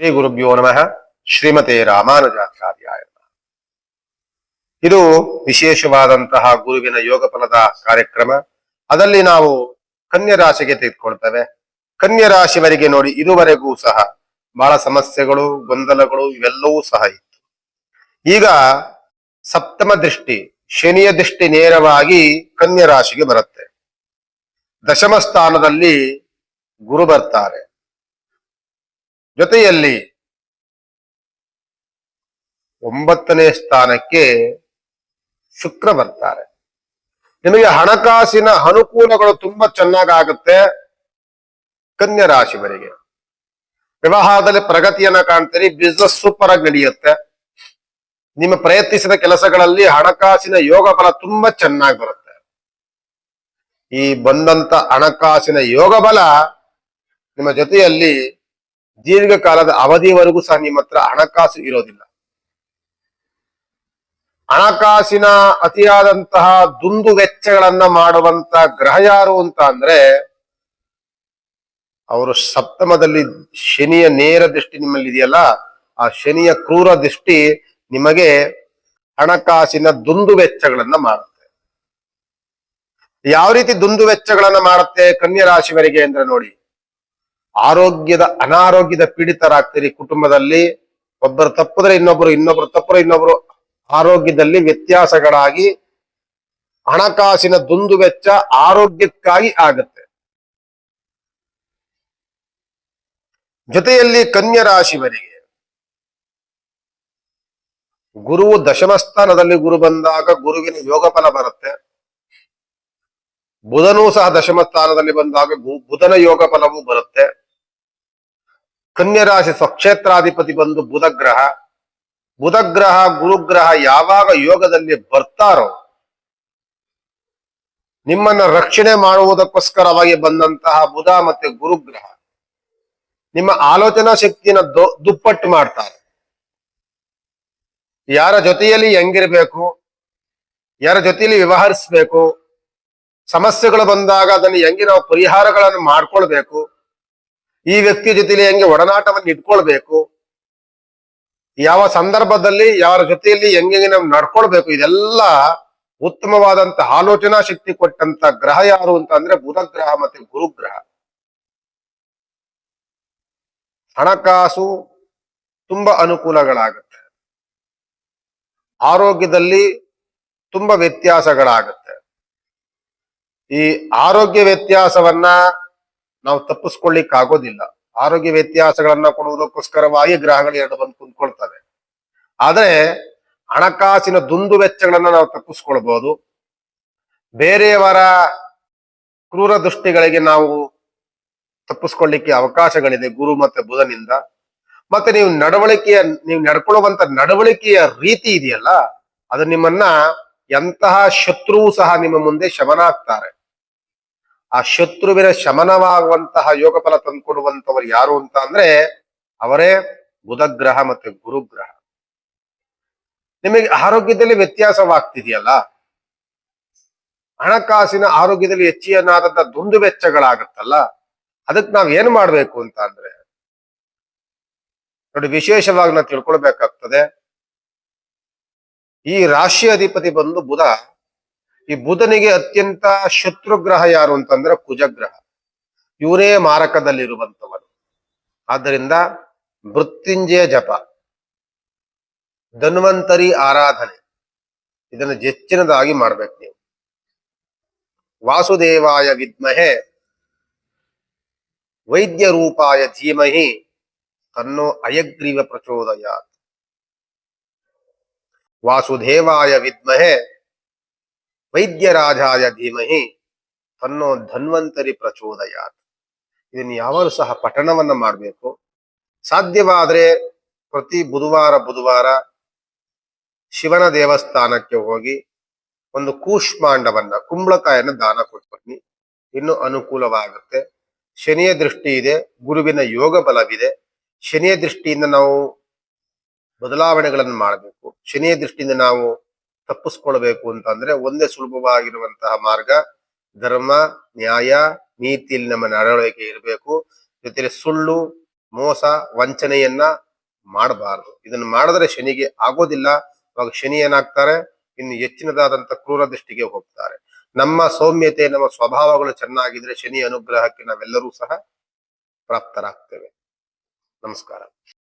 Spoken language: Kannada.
ಶ್ರೀ ಗುರುಭ್ಯೋ ನಮಃ. ಶ್ರೀಮತೆ ರಾಮಾನುಜಾಚಾರ್ಯಾಯ ಇದು ವಿಶೇಷವಾದಂತಹ ಗುರುವಿನ ಯೋಗ ಫಲದ ಕಾರ್ಯಕ್ರಮ. ಅದರಲ್ಲಿ ನಾವು ಕನ್ಯಾ ರಾಶಿಗೆ ತೆಗೆದುಕೊಳ್ತೇವೆ. ಕನ್ಯಾ ರಾಶಿವರೆಗೆ ನೋಡಿ ಇದುವರೆಗೂ ಸಹ ಬಹಳ ಸಮಸ್ಯೆಗಳು, ಗೊಂದಲಗಳು ಇವೆಲ್ಲವೂ ಸಹ ಇತ್ತು. ಈಗ ಸಪ್ತಮ ದೃಷ್ಟಿ, ಶನಿಯ ದೃಷ್ಟಿ ನೇರವಾಗಿ ಕನ್ಯಾ ರಾಶಿಗೆ ಬರುತ್ತೆ. ದಶಮ ಸ್ಥಾನದಲ್ಲಿ ಗುರು ಬರ್ತಾರೆ. ಜೊತೆಯಲ್ಲಿ ಒಂಬತ್ತನೇ ಸ್ಥಾನಕ್ಕೆ ಶುಕ್ರ ಬರ್ತಾರೆ. ನಿಮಗೆ ಹಣಕಾಸಿನ ಅನುಕೂಲಗಳು ತುಂಬಾ ಚೆನ್ನಾಗಾಗುತ್ತೆ ಕನ್ಯಾ ರಾಶಿವರಿಗೆ ವ್ಯವಹಾರದಲ್ಲಿ ಪ್ರಗತಿಯನ್ನ ಕಾಣ್ತೀರಿ ಬಿಸ್ನೆಸ್ ಸೂಪರ್ ಆಗಿ ನಡೆಯುತ್ತೆ. ನಿಮ್ಮ ಪ್ರಯತ್ನಿಸಿದ ಕೆಲಸಗಳಲ್ಲಿ ಹಣಕಾಸಿನ ಯೋಗ ಬಲ ತುಂಬಾ ಚೆನ್ನಾಗಿ ಬರುತ್ತೆ. ಈ ಬಂದಂತ ಹಣಕಾಸಿನ ಯೋಗ ಬಲ ನಿಮ್ಮ ಜೊತೆಯಲ್ಲಿ ದೀರ್ಘಕಾಲದ ಅವಧಿವರೆಗೂ ಸಹ ನಿಮ್ಮ ಹತ್ರ ಹಣಕಾಸು ಇರೋದಿಲ್ಲ. ಹಣಕಾಸಿನ ಅತಿಯಾದಂತಹ ದುಂದು ವೆಚ್ಚಗಳನ್ನ ಮಾಡುವಂತ ಗ್ರಹ ಯಾರು ಅಂತ ಅಂದ್ರೆ, ಅವರು ಸಪ್ತಮದಲ್ಲಿ ಶನಿಯ ನೇರ ದೃಷ್ಟಿ ನಿಮ್ಮಲ್ಲಿ ಇದೆಯಲ್ಲ, ಆ ಶನಿಯ ಕ್ರೂರ ದೃಷ್ಟಿ ನಿಮಗೆ ಹಣಕಾಸಿನ ದುಂದು ವೆಚ್ಚಗಳನ್ನ ಮಾಡುತ್ತೆ. ಯಾವ ರೀತಿ ದುಂದು ವೆಚ್ಚಗಳನ್ನ ಮಾಡುತ್ತೆ ಕನ್ಯಾ ರಾಶಿವರಿಗೆ ಅಂದ್ರೆ ನೋಡಿ ಆರೋಗ್ಯದ ಅನಾರೋಗ್ಯದ ಪೀಡಿತರಾಗ್ತೀರಿ ಕುಟುಂಬದಲ್ಲಿ. ಒಬ್ಬರು ತಪ್ಪಿದ್ರೆ ಇನ್ನೊಬ್ರು ಇನ್ನೊಬ್ರು ತಪ್ಪರೆ ಇನ್ನೊಬ್ರು ಆರೋಗ್ಯದಲ್ಲಿ ವ್ಯತ್ಯಾಸಗಳಾಗಿ ಹಣಕಾಸಿನ ದುಂದು ವೆಚ್ಚ ಆರೋಗ್ಯಕ್ಕಾಗಿ ಆಗುತ್ತೆ. ಜೊತೆಯಲ್ಲಿ ಕನ್ಯರಾಶಿವರಿಗೆ ಗುರುವು ದಶಮಸ್ಥಾನದಲ್ಲಿ ಗುರು ಬಂದಾಗ ಗುರುವಿನ ಯೋಗ ಫಲ ಬರುತ್ತೆ. ಬುಧನೂ ಸಹ ದಶಮಸ್ಥಾನದಲ್ಲಿ ಬಂದಾಗ ಬುಧನ ಯೋಗ ಫಲವೂ ಬರುತ್ತೆ. ಕನ್ಯಾ ರಾಶಿ ಸ್ವಕ್ಷೇತ್ರಾಧಿಪತಿ ಬಂದು ಬುಧಗ್ರಹ. ಬುಧಗ್ರಹ ಬುಧ ಗ್ರಹ ಗುರುಗ್ರಹ ಯಾವಾಗ ಯೋಗದಲ್ಲಿ ಬರ್ತಾರೋ, ನಿಮ್ಮನ್ನ ರಕ್ಷಣೆ ಮಾಡುವುದಕ್ಕೋಸ್ಕರವಾಗಿ ಬಂದಂತಹ ಬುಧ ಮತ್ತೆ ಗುರುಗ್ರಹ. ನಿಮ್ಮ ಆಲೋಚನಾ ಶಕ್ತಿಯನ್ನು ದೊ- ದುಪ್ಪಟ್ಟು ಮಾಡ್ತಾರೆ. ಯಾರ ಜೊತೆಯಲ್ಲಿ ಹೆಂಗಿರ್ಬೇಕು, ಯಾರ ಜೊತೆಯಲ್ಲಿ ವ್ಯವಹರಿಸ್ಬೇಕು, ಸಮಸ್ಯೆಗಳು ಬಂದಾಗ ಅದನ್ನು ಹೆಂಗೆ ನಾವು ಪರಿಹಾರಗಳನ್ನು ಮಾಡ್ಕೊಳ್ಬೇಕು ಈ ವ್ಯಕ್ತಿ ಜೊತೆಲಿ ಹೆಂಗೆ ಒಡನಾಟವನ್ನು ಇಟ್ಕೊಳ್ಬೇಕು? ಯಾವ ಸಂದರ್ಭದಲ್ಲಿ, ಯಾರ ಜೊತೆಯಲ್ಲಿ ಹೆಂಗೆ ನಾವು ನಡ್ಕೊಳ್ಬೇಕು? ಇದೆಲ್ಲ ಉತ್ತಮವಾದಂತ ಆಲೋಚನಾ ಶಕ್ತಿ ಕೊಟ್ಟಂತ ಗ್ರಹ ಯಾರು ಅಂತ ಅಂದ್ರೆ ಬುಧ ಗ್ರಹ ಮತ್ತೆ ಗುರುಗ್ರಹ. ಹಣಕಾಸು ತುಂಬಾ ಅನುಕೂಲಗಳಾಗುತ್ತೆ. ಆರೋಗ್ಯದಲ್ಲಿ ತುಂಬಾ ವ್ಯತ್ಯಾಸಗಳಾಗುತ್ತೆ. ಈ ಆರೋಗ್ಯ ವ್ಯತ್ಯಾಸವನ್ನ ನಾವು ತಪ್ಪಿಸ್ಕೊಳ್ಳಿಕ್ ಆಗೋದಿಲ್ಲ ಆರೋಗ್ಯ ವ್ಯತ್ಯಾಸಗಳನ್ನ ಕೊಡುವುದಕ್ಕೋಸ್ಕರವಾಗಿ ಗ್ರಹಗಳು ಎರಡು ಬಂದು ಕುಂತ್ಕೊಳ್ತವೆ. ಆದ್ರೆ ಹಣಕಾಸಿನ ದುಂದು ವೆಚ್ಚಗಳನ್ನ ನಾವು ತಪ್ಪಿಸ್ಕೊಳ್ಬಹುದು ಬೇರೆಯವರ ಕ್ರೂರ ದೃಷ್ಟಿಗಳಿಗೆ ನಾವು ತಪ್ಪಿಸ್ಕೊಳ್ಳಿಕ್ಕೆ ಅವಕಾಶಗಳಿದೆ ಗುರು ಮತ್ತೆ ಬುಧನಿಂದ. ಮತ್ತೆ ನೀವು ನಡವಳಿಕೆಯ, ನೀವು ನಡ್ಕೊಳ್ಳುವಂತ ನಡವಳಿಕೆಯ ರೀತಿ ಇದೆಯಲ್ಲ, ಅದು ನಿಮ್ಮನ್ನ ಎಂತಹ ಶತ್ರುವು ಸಹ ನಿಮ್ಮ ಮುಂದೆ ಶಮನ ಆಗ್ತಾರೆ. ಆ ಶತ್ರುವಿನ ಶಮನವಾಗುವಂತಹ ಯೋಗ ಫಲ ತಂದುಕೊಡುವಂತವರು ಯಾರು ಅಂತ ಅಂದ್ರೆ ಅವರೇ ಬುಧ ಗ್ರಹ ಮತ್ತೆ ಗುರುಗ್ರಹ. ನಿಮಗೆ ಆರೋಗ್ಯದಲ್ಲಿ ವ್ಯತ್ಯಾಸವಾಗ್ತಿದೆಯಲ್ಲ? ಹಣಕಾಸಿನ ಆರೋಗ್ಯದಲ್ಲಿ ಹೆಚ್ಚಿನಾದಂತ ದುಂದು ವೆಚ್ಚಗಳಾಗತ್ತಲ್ಲ? ಅದಕ್ಕೆ ನಾವ್ ಏನ್ ಮಾಡ್ಬೇಕು ಅಂತ ಅಂದ್ರೆ ನೋಡಿ, ವಿಶೇಷವಾಗಿ ನಾವು ತಿಳ್ಕೊಳ್ಬೇಕಾಗ್ತದೆ. ಈ ರಾಶಿ ಅಧಿಪತಿ ಬಂದು ಬುಧ ಈ ಬುಧನಿಗೆ ಅತ್ಯಂತ ಶತ್ರುಗ್ರಹ ಯಾರು ಅಂತಂದ್ರೆ ಕುಜಗ್ರಹ. ಇವರೇ ಮಾರಕದಲ್ಲಿರುವಂತವರು ಆದ್ದರಿಂದ ಮೃತ್ಯುಂಜಯ ಜಪ, ಧನ್ವಂತರಿ ಆರಾಧನೆ, ಇದನ್ನು ಹೆಚ್ಚಿನದಾಗಿ ಮಾಡ್ಬೇಕು ನೀವು. ವಾಸುದೇವಾಯ ವಿದ್ಮಹೆ ವೈದ್ಯ ರೂಪಾಯ ಧೀಮಹಿ, ತನ್ನೋ ಅಯಗ್ರೀವ ಪ್ರಚೋದಯಾತ್. ವಾಸುದೇವಾಯ ವಿದ್ಮಹೆ ವೈದ್ಯರಾಜಾಯ ಧೀಮಹಿ ತನ್ನೋ ಧನ್ವಂತರಿ ಪ್ರಚೋದಯಾತ್. ಇದನ್ನು ಯಾವಾಗಲೂ ಸಹ ಪಠಣವನ್ನ ಮಾಡಬೇಕು. ಸಾಧ್ಯವಾದ್ರೆ ಪ್ರತಿ ಬುಧವಾರ ಬುಧವಾರ ಶಿವನ ದೇವಸ್ಥಾನಕ್ಕೆ ಹೋಗಿ ಒಂದು ಕೂಷ್ಮಾಂಡವನ್ನ, ಕುಂಬಳಕಾಯನ್ನ ದಾನ ಕೊಟ್ಟು ಬನ್ನಿ ಇನ್ನು ಅನುಕೂಲವಾಗುತ್ತೆ. ಶನಿಯ ದೃಷ್ಟಿ ಇದೆ, ಗುರುವಿನ ಯೋಗ ಬಲವಿದೆ. ಶನಿಯ ದೃಷ್ಟಿಯಿಂದ ನಾವು ಬದಲಾವಣೆಗಳನ್ನು ಮಾಡಬೇಕು. ಶನಿಯ ದೃಷ್ಟಿಯಿಂದ ನಾವು ತಪ್ಪಿಸ್ಕೊಳ್ಬೇಕು ಅಂತ ಅಂದ್ರೆ ಒಂದೇ ಸುಲಭವಾಗಿರುವಂತಹ ಮಾರ್ಗ, ಧರ್ಮ, ನ್ಯಾಯ, ನೀತಿಯಲ್ಲಿ ನಮ್ಮ ನಡವಳಿಕೆ ಇರಬೇಕು. ಜೊತೆಗೆ ಸುಳ್ಳು, ಮೋಸ, ವಂಚನೆಯನ್ನ ಮಾಡಬಾರದು. ಇದನ್ನು ಮಾಡಿದ್ರೆ ಶನಿಗೆ ಆಗೋದಿಲ್ಲ. ಅವಾಗ ಶನಿ ಏನಾಗ್ತಾರೆ? ಇನ್ನು ಹೆಚ್ಚಿನದಾದಂತ ಕ್ರೂರ ದೃಷ್ಟಿಗೆ ಹೋಗ್ತಾರೆ. ನಮ್ಮ ಸೌಮ್ಯತೆ, ನಮ್ಮ ಸ್ವಭಾವಗಳು ಚೆನ್ನಾಗಿದ್ರೆ ಶನಿ ಅನುಗ್ರಹಕ್ಕೆ ನಾವೆಲ್ಲರೂ ಸಹ ಪ್ರಾಪ್ತರಾಗ್ತೇವೆ. ನಮಸ್ಕಾರ.